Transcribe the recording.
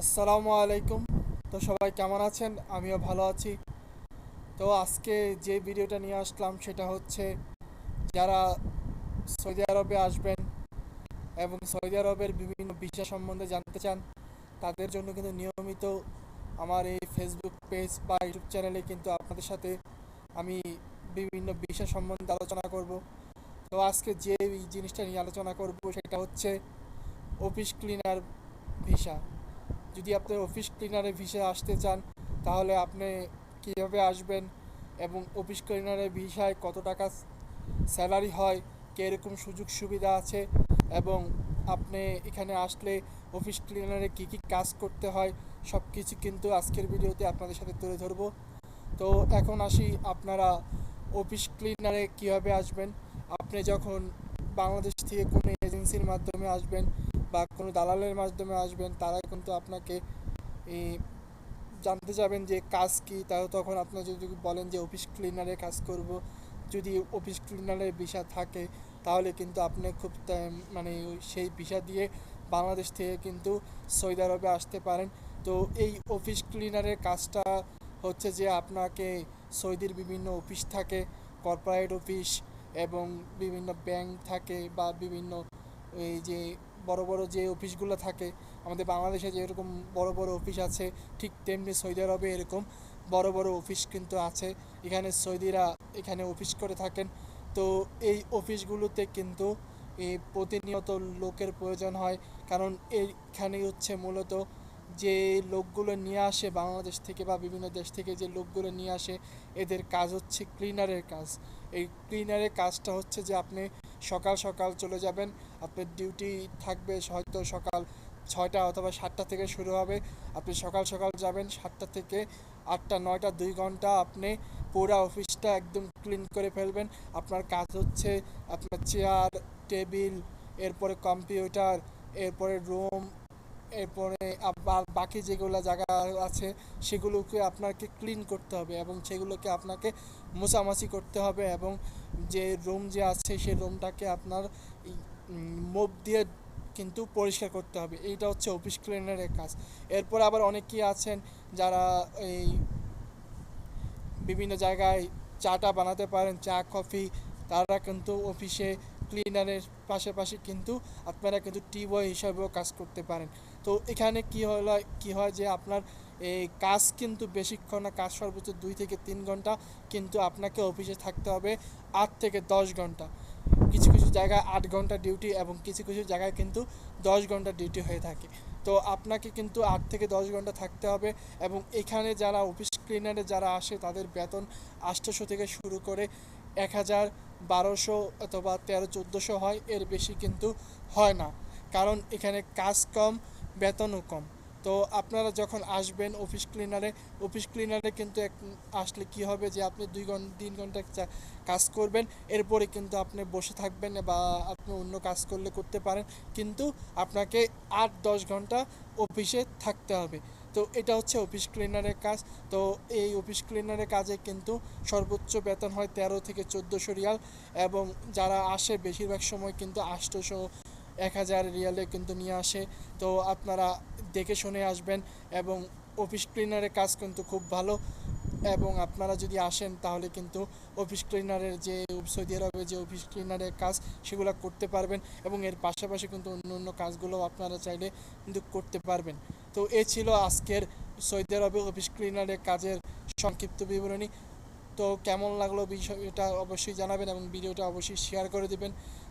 আসসালামু আলাইকুম। তো সবাই কেমন আছেন? আমিও ভালো আছি। তো আজকে যে ভিডিওটা নিয়ে আসলাম সেটা হচ্ছে যারা সৌদি আরবে আসবেন এবং সৌদি আরবের বিভিন্ন বিষয় সম্বন্ধে জানতে চান, তাদের জন্য কিন্তু নিয়মিত আমার এই ফেসবুক পেজ বা ইউটিউব চ্যানেলে কিন্তু আপনাদের সাথে আমি বিভিন্ন বিষয় সম্বন্ধে আলোচনা করব। তো আজকে যে জিনিসটা নিয়ে আলোচনা করব সেটা হচ্ছে অফিস ক্লিনার ভিসা। যদি আপনি অফিস ক্লিনারে ভিসা আসতে চান, তাহলে আপনি কীভাবে আসবেন এবং অফিস ক্লিনারের ভিসায় কত টাকা স্যালারি হয়, কীরকম সুযোগ সুবিধা আছে এবং আপনি এখানে আসলে অফিস ক্লিনারে কী কী কাজ করতে হয় সব কিছু কিন্তু আজকের ভিডিওতে আপনাদের সাথে তুলে ধরবো। তো এখন আসি আপনারা অফিস ক্লিনারে কীভাবে আসবেন? আপনি যখন বাংলাদেশ থেকে কোনো এজেন্সির মাধ্যমে আসবেন বা কোনো দালালের মাধ্যমে আসবেন তারা কিন্তু আপনাকে জানতে যাবেন যে কাজ কি। তাও তখন আপনার যদি বলেন যে অফিস ক্লিনারে কাজ করব, যদি অফিস ক্লিনারের ভিসা থাকে, তাহলে কিন্তু আপনি খুব মানে সেই ভিসা দিয়ে বাংলাদেশ থেকে কিন্তু সৌদি আরবে আসতে পারেন। তো এই অফিস ক্লিনারের কাজটা হচ্ছে যে আপনাকে সৌদির বিভিন্ন অফিস থাকে, কর্পোরেট অফিস এবং বিভিন্ন ব্যাংক থাকে বা বিভিন্ন এই যে বড় বড় যে অফিসগুলো থাকে, আমাদের বাংলাদেশে যেরকম বড় বড় অফিস আছে, ঠিক তেমনি সৌদি আরবে এরকম বড় বড় অফিস কিন্তু আছে। এখানে সৌদিরা এখানে অফিস করে থাকেন। তো এই অফিসগুলোতে কিন্তু এই প্রতিনিয়ত লোকের প্রয়োজন হয়। কারণ এইখানে হচ্ছে মূলত যে লোকগুলো নিয়ে আসে বাংলাদেশ থেকে বা বিভিন্ন দেশ থেকে যে লোকগুলো নিয়ে আসে, এদের কাজ হচ্ছে ক্লিনারের কাজ। এই ক্লিনারের কাজটা হচ্ছে যে আপনি সকাল সকাল চলে যাবেন। আপনার ডিউটি থাকবে হয়তো সকাল ছয়টা অথবা সাতটা থেকে শুরু হবে। আপনি সকাল সকাল যাবেন, সাতটা থেকে আটটা, নয়টা, দুই ঘণ্টা আপনি পুরো অফিসটা একদম ক্লিন করে ফেলবেন। আপনার কাজ হচ্ছে আপনার চেয়ার টেবিল এরপরে কম্পিউটার এরপরে রুম এরপরে আবার বাকি যেগুলো জায়গা আছে, সেগুলোকে আপনাকে ক্লিন করতে হবে এবং সেগুলোকে আপনাকে মোছামাছি করতে হবে এবং যে রুম যে আছে সেই রুমটাকে আপনার মোপ দিয়ে কিন্তু পরিষ্কার করতে হবে। এইটা হচ্ছে অফিস ক্লিনারের কাজ। এরপর আবার অনেকেই আছেন যারা এই বিভিন্ন জায়গায় চাটা বানাতে পারেন, চা, কফি, তারা কিন্তু অফিসে ক্লিনারের পাশাপাশি কিন্তু আপনারা কিন্তু টি বয় হিসাবেও কাজ করতে পারেন। তো এখানে কি হলো, কি হয় যে আপনার এই কাজ কিন্তু বেশিক্ষণ না, কাজ সর্বোচ্চ দুই থেকে তিন ঘণ্টা, কিন্তু আপনাকে অফিসে থাকতে হবে আট থেকে দশ ঘণ্টা। কিছু কিছু জায়গায় আট ঘণ্টা ডিউটি এবং কিছু কিছু জায়গায় কিন্তু দশ ঘণ্টা ডিউটি হয়ে থাকে। তো আপনাকে কিন্তু আট থেকে দশ ঘণ্টা থাকতে হবে এবং এখানে যারা অফিস ক্লিনারে যারা আসে, তাদের বেতন আটশোশো থেকে শুরু করে এক হাজার বারোশো অথবা তেরো, চোদ্দোশো হয়, এর বেশি কিন্তু হয় না। কারণ এখানে কাজ কম বেতনও কম। তো আপনারা যখন আসবেন অফিস ক্লিনারে অফিস ক্লিনারে কিন্তু এক, আসলে কি হবে যে আপনি দুই ঘণ্টা তিন ঘণ্টা কাজ করবেন, এরপরে কিন্তু আপনি বসে থাকবেন বা আপনি অন্য কাজ করলে করতে পারেন, কিন্তু আপনাকে আট, দশ ঘণ্টা অফিসে থাকতে হবে। তো এটা হচ্ছে অফিস ক্লিনারের কাজ। তো এই অফিস ক্লিনারের কাজে কিন্তু সর্বোচ্চ বেতন হয় তেরো থেকে চোদ্দোশো রিয়াল এবং যারা আসে বেশিরভাগ সময় কিন্তু আটশোশো এক হাজার রিয়ালে কিন্তু নিয়ে আসে। তো আপনারা দেখে শুনে আসবেন এবং অফিস ক্লিনারের কাজ কিন্তু খুব ভালো এবং আপনারা যদি আসেন তাহলে কিন্তু অফিস ক্লিনারের যে সৌদি আরবে যে অফিস ক্লিনারের কাজ সেগুলো করতে পারবেন এবং এর পাশাপাশি কিন্তু অন্য অন্য কাজগুলো আপনারা চাইলে কিন্তু করতে পারবেন। তো এ ছিল আজকের সৌদি আরবে অফিস ক্লিনারের কাজের সংক্ষিপ্ত বিবরণী। তো কেমন লাগল বিষয়টা অবশ্যই জানাবেন এবং ভিডিওটা অবশ্যই শেয়ার করে দিবেন।